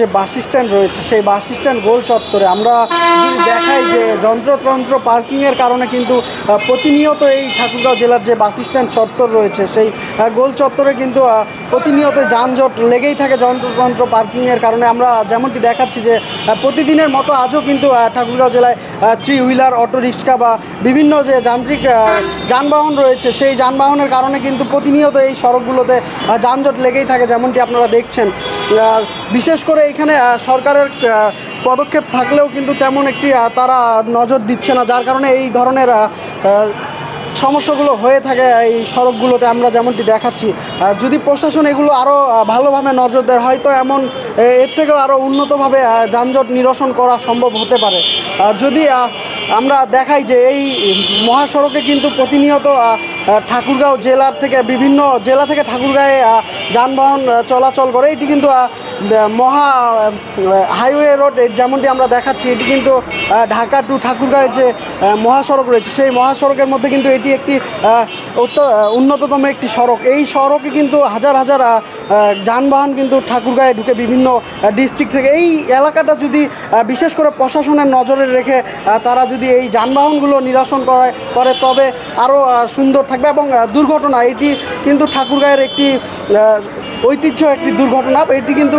যে bus stand রয়েছে, সেই বাস স্ট্যান্ড গোল চত্বরে। আমরা দেখাই যে যন্ত্রতন্ত্র পার্কিংয়ের কারণে কিন্তু প্রতিনিয়ত এই ঠাকুরগাঁও জেলার যে বাস স্ট্যান্ড চত্বর রয়েছে, সেই গোল চত্বরে কিন্তু প্রতিনিয়ত যানজট লেগেই থাকে যন্ত্রতন্ত্র পার্কিংয়ের কারণে। আমরা যেমনটি দেখাচ্ছি যে প্রতিদিনের মতো আজও কিন্তু ঠাকুরগাঁও জেলায় থ্রি হুইলার, অটো রিক্সা বা বিভিন্ন যে যান্ত্রিক যানবাহন রয়েছে, সেই যানবাহনের কারণে কিন্তু প্রতিনিয়ত এই সড়কগুলোতে যানজট লেগেই থাকে, যেমনটি আপনারা দেখছেন। বিশেষ করে এখানে সরকারের পদক্ষেপ থাকলেও কিন্তু তেমন একটি তারা নজর দিচ্ছে না। যার কারণে এই ধরনের সমস্যাগুলো হয়ে থাকে এই সড়কগুলোতে আমরা যেমনটি দেখাচ্ছি। যদি প্রশাসন এগুলো আরও ভালোভাবে নজর দেয়, হয়তো এমন এর থেকেও আরও উন্নতভাবে যানজট নিরসন করা সম্ভব হতে পারে। যদি আমরা দেখাই যে এই মহাসড়কে কিন্তু প্রতিনিয়ত ঠাকুরগাঁও জেলার থেকে বিভিন্ন জেলা থেকে ঠাকুরগাঁয়ে যানবাহন চলাচল করে। এটি কিন্তু মহা হাইওয়ে রোড যেমনটি আমরা দেখাচ্ছি, এটি কিন্তু ঢাকা টু ঠাকুরগাঁয়ের যে মহাসড়ক রয়েছে, সেই মহাসড়কের মধ্যে কিন্তু এটি একটি উন্নততম একটি সড়ক। এই সড়কে কিন্তু হাজার হাজার যানবাহন কিন্তু ঠাকুরগাঁয়ে ঢুকে বিভিন্ন ডিস্ট্রিক্ট থেকে। এই এলাকাটা যদি বিশেষ করে প্রশাসনের নজরে রেখে তারা যদি এই যানবাহনগুলো নিরাসন করে, তবে আরও সুন্দর থাকবে এবং দুর্ঘটনা, এটি কিন্তু ঠাকুরগাঁয়ের একটি ঐতিহ্য একটি দুর্ঘটনা। এটি কিন্তু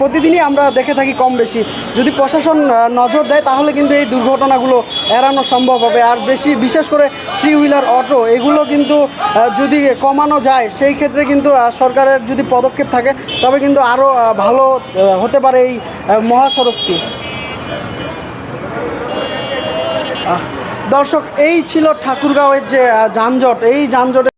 প্রতিদিনই আমরা দেখে থাকি কম বেশি। যদি প্রশাসন নজর দেয়, তাহলে কিন্তু এই দুর্ঘটনাগুলো এড়ানো সম্ভব হবে। আর বেশি, বিশেষ করে থ্রি হুইলার অটো, এগুলো কিন্তু যদি কমানো যায়, সেই ক্ষেত্রে কিন্তু সরকারের যদি পদক্ষেপ থাকে, তবে কিন্তু আরও ভালো হতে পারে এই মহাসড়কটি। দর্শক এই ছিল ঠাকুরগাঁওয়ের যে যানজট এই যানজটে